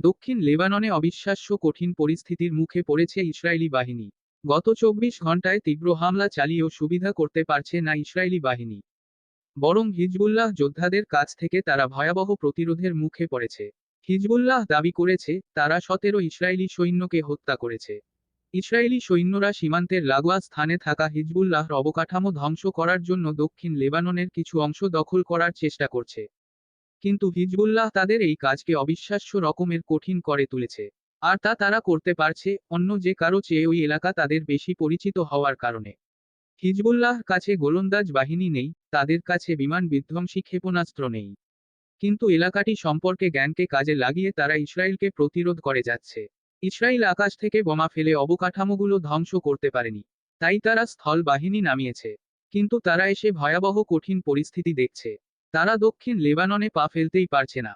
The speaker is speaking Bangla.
দক্ষিণ লেবাননে অবিশ্বাস্য কঠিন পরিস্থিতির মুখে পড়েছে ইসরায়েলি বাহিনী। গত চব্বিশ ঘন্টায় তীব্র হামলা চালিয়েও সুবিধা করতে পারছে না ইসরায়েলি বাহিনী। বরং হিজবুল্লাহ যোদ্ধাদের কাছ থেকে তারা ভয়াবহ প্রতিরোধের মুখে পড়েছে। হিজবুল্লাহ দাবি করেছে, তারা সতেরো ইসরায়েলি সৈন্যকে হত্যা করেছে। ইসরায়েলি সৈন্যরা সীমান্তের লাগোয়া স্থানে থাকা হিজবুল্লাহর অবকাঠামো ধ্বংস করার জন্য দক্ষিণ লেবাননের কিছু অংশ দখল করার চেষ্টা করছে। কিন্তু হিজবুল্লাহ তাদের এই কাজকে অবিশ্বাস্য রকমের কঠিন করে তুলেছে। আর তা তারা করতে পারছে, অন্য যে কারও চেয়ে ওই এলাকা তাদের বেশি পরিচিত হওয়ার কারণে। হিজবুল্লাহ কাছে গোলন্দাজ বাহিনী নেই, তাদের কাছে বিমান বিধ্বংসী ক্ষেপণাস্ত্র নেই। কিন্তু এলাকাটি সম্পর্কে জ্ঞানকে কাজে লাগিয়ে তারা ইসরায়েলকে প্রতিরোধ করে যাচ্ছে। ইসরায়েল আকাশ থেকে বোমা ফেলে অবকাঠামোগুলো ধ্বংস করতে পারেনি, তাই তারা স্থল বাহিনী নামিয়েছে। কিন্তু তারা এসে ভয়াবহ কঠিন পরিস্থিতি দেখছে। তারা দক্ষিণ লেবাননে পা ফেলতেই পারছে না।